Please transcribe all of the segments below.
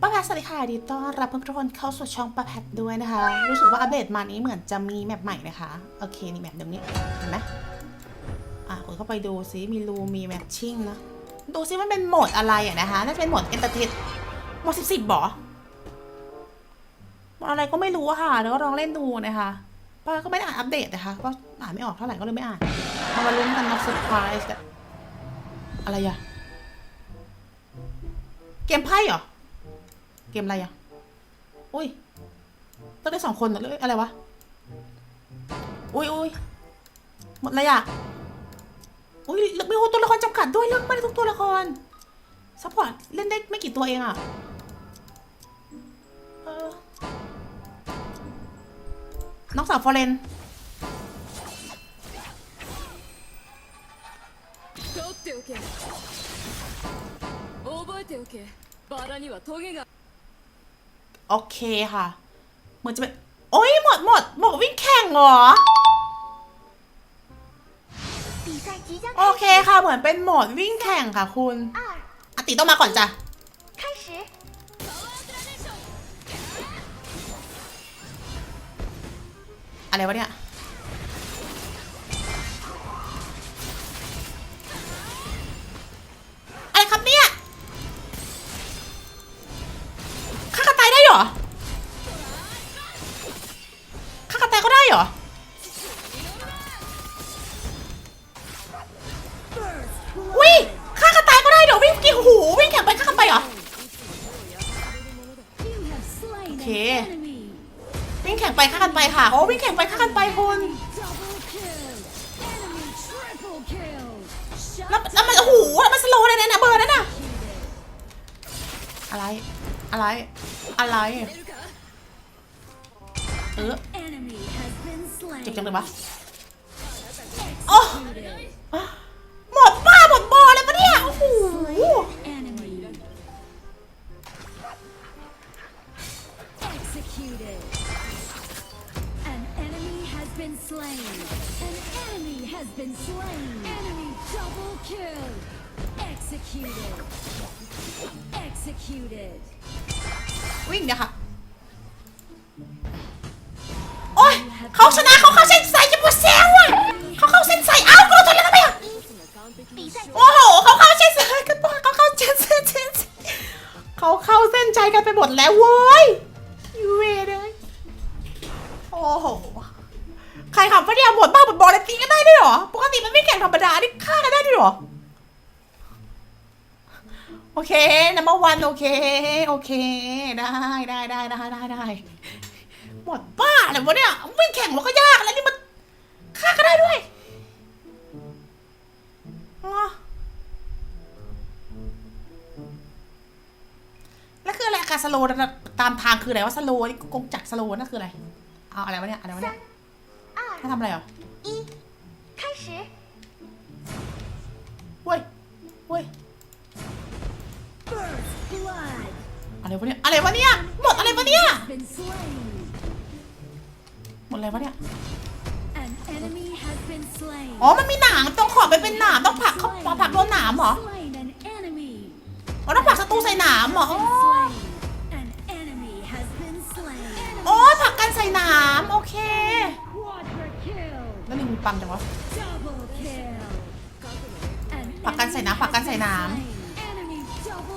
ป้าแพทสวัสดีค่ะดีต้อนรับทุกคนเข้าสู่ช่องป้าแพทด้วยนะคะ รู้สึกว่าอัปเดตมานี้เหมือนจะมีแมปใหม่นะคะ โอเค นี่แมปเดิมนี้ เห็นไหมอะกดเข้าไปดูซิมีรูมีแมปชิ่งนะ ดูซิมันเป็นโหมดอะไรอะนะคะ น่าจะเป็นโหมดเอนเตอร์เทนโหมดสิบสิบบออะไรก็ไม่รู้อะค่ะ แล้วก็ลองเล่นดูนะคะป้าก็ไม่ได้อ่านอัปเดตนะคะ ก็อ่านไม่ออกเท่าไหร่ก็เลยไม่อ่านมาลุ้นกันนะเซอร์ไพรส์กันอะไรอะเกมไพ่เหรอ เกมอะไรอ่ะ อุ้ย ต้องได้สองคนเหรอเลยอะไรวะ อุ้ยอุ้ยหมดอะไรอ่ะ อุ้ยมีตัวละครจำกัดด้วยเลือกไม่ได้ทุกตัวละคร ซัพพอร์ตเล่นได้ไม่กี่ตัวเองอ่ะเออน้องสาวฟอร์เรน 取っておけ覚えておけバラにはトゲが โอเคค่ะ เหมือนจะเป็นโอ้ยหมดหมดหมดวิ่งแข่งเหรอ โอเคค่ะ เหมือนเป็นหมดวิ่งแข่งค่ะคุณอติต้องมาก่อนจ้ะอะไรวะเนี่ย ไปฆ่ากระต่ายเหรอ โอเค วิ่งแข่งไปฆ่ากันไปค่ะ โอ้วิ่งแข่งไปฆ่ากันไปคุณแล้วแล้วมันโอ้โหแล้วมันสโลว์เลยนะนะเบอร์นั้นน่ะ อะไร อะไร อะไร เออเจ็บจังเลยวะโอ้หมดบ้าหมดบอเลยปะเนี่ย โอ้โห been slain. An enemy has been slain. Enemy double kill. Executed. Executed. วิ่งเดี๋ยวค่ะโอ้ยเขาชนะเขาเข้าเส้นใส่จะปวดแซวอะเขาเข้าเส้นใส่อ้าวกูตัวแล้วทำไมอะโอ้โหเขาเข้าเส้นใส่กันปะเขาเข้าเส้นเส้นเขาเข้าเส้นใจกันไปหมดแล้วเว้ยเวเลยโอ้โหใครขับฟะเนี่ย หมดบ้าหมดบอลเลยตีกันได้ด้วยเหรอ ปกติมันไม่แข่งธรรมดานี่ฆ่ากันได้ด้วยเหรอ โอเคนัมเบอร์วันโอเค โอเค ได้ได้ได้ได้ได้ได้หมดบ้าเลยวะเนี่ยไม่แข่งมันก็ยากแล้วนี่มันฆ่ากันได้ด้วยแล้วคืออะไรการสโลว์ตามทางคืออะไรว่าสโลว์นี่กงจักรสโลว์นั่นคืออะไร เอาอะไรวะเนี่ยอะไรวะเนี่ย ถ้าทำอะไรอะอี开始เว้ยเว้ยอะไรวะเนี่ยอะไรวะเนี่ยหมดอะไรวะเนี่ยหมดอะไรวะเนี่ยอ๋อมันมีหนามต้องขอบไปเป็นหนามต้องผักเขาผักโดนหนามเหรออ๋อต้องผักศัตรูใส่หนามเหรอโอ้ผักกันใส่หนามโอเค ปั๊มจังวะผักกันใส่น้ำผักกันใส่น้ำโ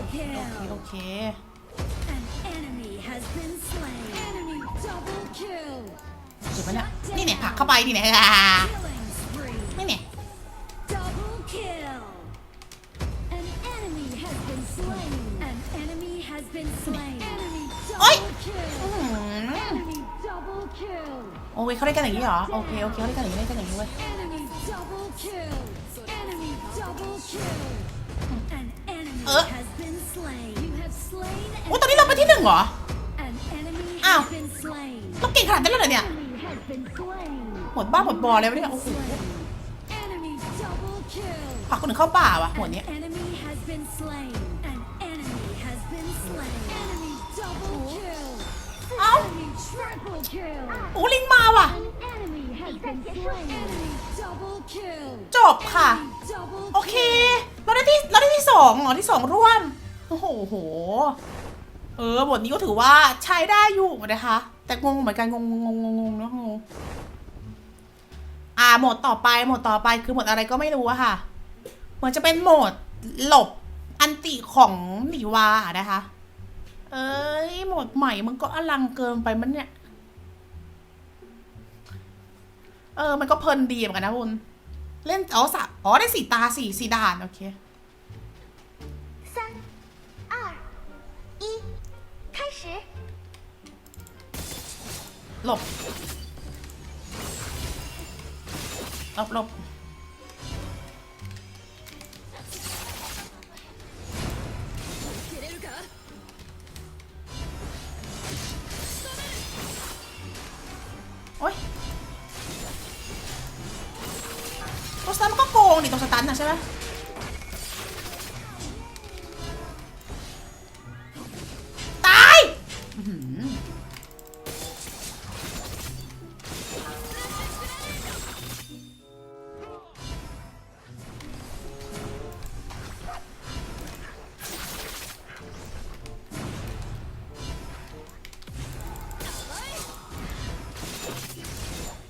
อเคโอเค เจ็บปะเนี่ยนี่เนี่ยผักเข้าไปนี่เนี่ยนี่เนี่ยโอ๊ย โอ้ยเขาเล่นกันอย่างนี้เหรอ โอเค โอเคเขาเล่นกันอย่างนี้เล่นกันอย่างนี้เว้ย Enemy double kill. Enemy double kill. An enemy Uh. has been slain. You have slain โอ้ตอนนี้เราไปที่หนึ่งเหรอ an enemy Ow. has been slain. ต้องเก่งขนาดนั้นเลยเหรอเนี่ย Enemy has been slain. หมดบ้าหมดบอเลยวะเนี่ย โอ้โห Slain. Enemy double kill. ผลักคนอื่นเข้าป่าว่ะหมดเนี้ย An เอ้าโอ้ลิงมาว่ะ จบค่ะ โอเค เราได้ที่เราได้ที่สองเหรอที่สองร่วม โอ้โหโห เออบทนี้ก็ถือว่าใช้ได้อยู่นะคะ แต่งงเหมือนกันงงงงงงงเนอะงงอ่าโหมดต่อไปโหมดต่อไปคือโหมดอะไรก็ไม่รู้อะค่ะ เหมือนจะเป็นโหมดหลบอันติของหนีวานะคะ เอ้ยโหมดใหม่มันก็อลังเกินไปมันเนี่ย เออ มันก็เพลินดีเหมือนกันนะคุณ เล่นอ๋อสะอ๋อได้สี่ตาสี่สี่ด่าน โอเค 三、二、一，开始！ หลบ หลบหลบ สตันมันก็โกงตัวสตันนะใช่ไหมตายอื้อหือ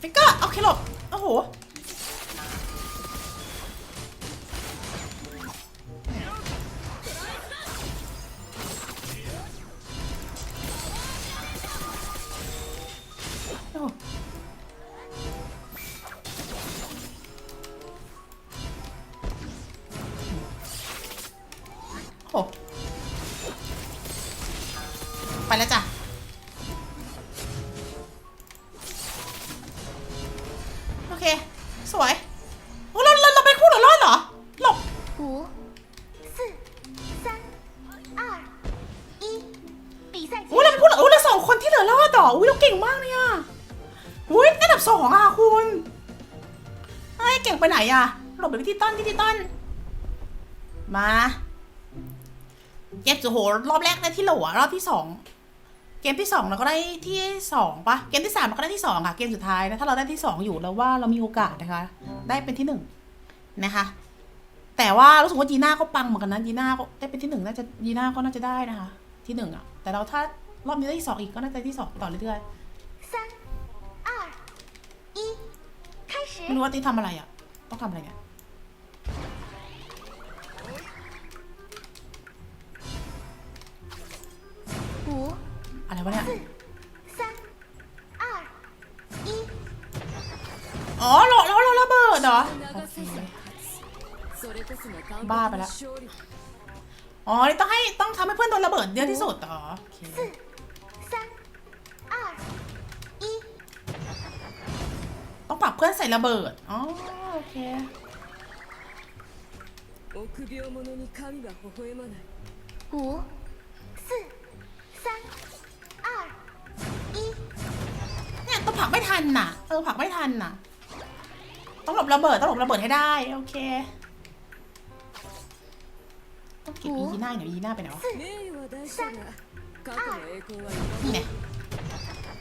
ฟิกเกอร์โอาเคหลบโอ้โห แล้วจ้ะโอเค สวยโอ้เราเราเราไปคู่เราอรอนเหรอหลบหูองปีโอ้เราคู่เหรอโอ้เราสองคนที่เหลือรอดต่ออุ้ยเราเก่งมากเนี่ยอุ้ยอันดับสองอะคุณเฮ้ยเก่งไปไหนอะหลบไปที่ต้นที่ต้นมาเย็บโอ้โหรอบแรกได้ที่โหลอะรอบที่สอง เกมที่2เราก็ได้ที่2ปะเกมที่3เราก็ได้ที่2ค่ะเกมสุดท้ายนะถ้าเราได้ที่ 2 อยู่แล้วว่าเรามีโอกาสนะคะ ได้เป็นที่1นะคะ แต่ว่ารู้สึกว่าจีน่าก็ปังเหมือนกันนะจีน่าก็ได้เป็นที่1น่าจะจีน่าก็น่าจะได้นะคะ ที่1อะแต่เราถ้ารอบนี้ได้ที่สองอีกก็น่าจะที่สองต่อเรื่อยๆไม่รู้ว่าตีทำอะไรอะ ต้องทำอะไรเนี่ย วะเนี่ย 四、三、二、一， อ๋อเราเราเราระเบิดเหรอ 流 โอ さ เค ずそれこそが韓 บ้า 国 ไป の ละ 勝利 อ๋อนี่ต้องให้ต้องทำให้เพื่อนโดนระเบิดเยอะที่สุดเหรอโอเค 四、三、二、一， ต้องปรับเพื่อนใส่ระเบิด อ๋อโอเค 臆病者に神は微笑まない五、四、三、 ผักไม่ทันน่ะ เออผักไม่ทันน่ะ ต้องหลบระเบิดต้องหลบระเบิดให้ได้ โอเค ต้องเก็บยีน่าเดี๋ยยีน่าไปไหนวะนี่เนี่ย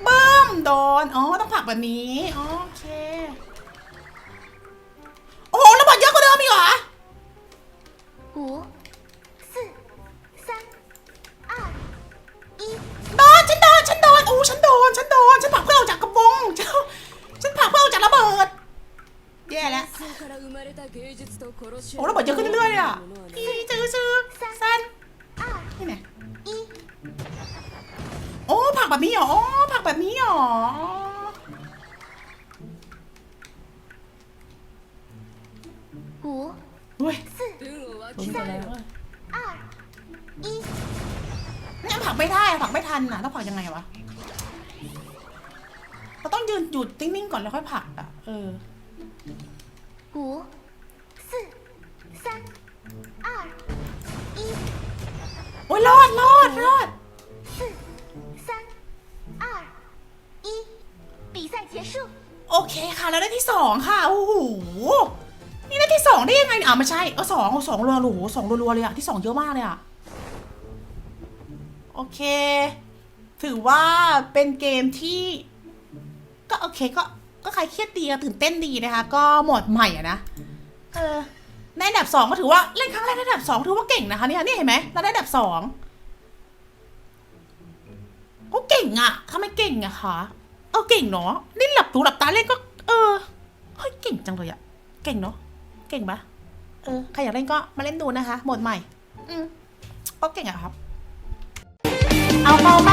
บึ้มโดน อ๋อ ต้องผักแบบนี้ โอเค โอ้โหระเบิดเยอะกว่าเดิมอีกเหรอ โอ้ระเบิดเยอะขึ้นเรื่อยๆเลยอะอีจื้อซื้อสั้นนี่ไงโอ้ผักแบบนี้หรอโอ้ผักแบบนี้หรอหูด้ยผมจะแล้วนี่ผักไม่ได้ผักไม่ทันนะต้องผักยังไงวะเราต้องยืนหยุดนิ่งๆก่อนแล้วค่อยผักอะเออหู โอ้ยรอดรอดรอดโอเคค่ะ แล้วได้ที่สองค่ะ โอ้โห นี่ได้ที่สองได้ยังไงอะไม่ใช่ เอาสองเอสองรัวโอ้โหสองรัวๆเลยอะที่สองเยอะมากเลยอะโอเค ถือว่าเป็นเกมที่ ก็โอเคก็ก็ใครเครียดดีก็ตื่นเต้นดีนะคะ ก็หมดใหม่อะนะ เออ ในอันดับสองก็ถือว่าเล่นครั้งแรกในอันดับสองถือว่าเก่งนะคะเนี่ยนี่เห็นไหมเราได้อันดับสองก็เก่งอะทำไมเก่งอะคะเออเก่งเนาะนี่หลับตูหลับตาเล่นก็ เออเฮ้ยเก่งจังเลยอะเก่งเนาะเก่งปะเออใครอยากเล่นก็มาเล่นดูนะคะโหมดใหม่ อืมก็เก่งอะครับ เอาเบามา